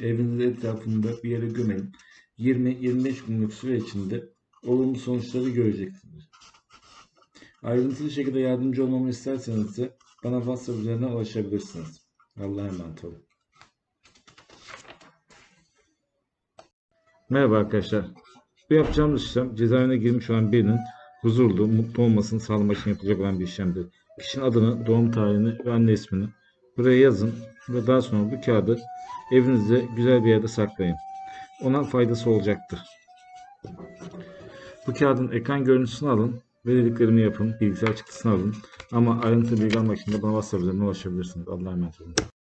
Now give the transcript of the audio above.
Evinizin etrafında bir yere gömelim. 20-25 günlük süre içinde olumlu sonuçları göreceksiniz. Ayrıntılı şekilde yardımcı olmamı isterseniz de bana WhatsApp üzerinden ulaşabilirsiniz. Allah'a emanet olun. Merhaba arkadaşlar. Bu yapacağımız işlem cezaevine girmiş olan birinin huzurlu, mutlu olmasını sağlamak için yapılacak olan bir işlemdir. Kişinin adını, doğum tarihini ve anne ismini buraya yazın ve daha sonra bu kağıdı evinizde güzel bir yerde saklayın. Ona faydası olacaktır. Bu kağıdın ekran görüntüsünü alın ve dediklerimi yapın. Bilgisayar çıktısını alın. Ama ayrıntılı bilgi almak için de bana WhatsApp üzerinden ulaşabilirsiniz. Allah'a emanet olun.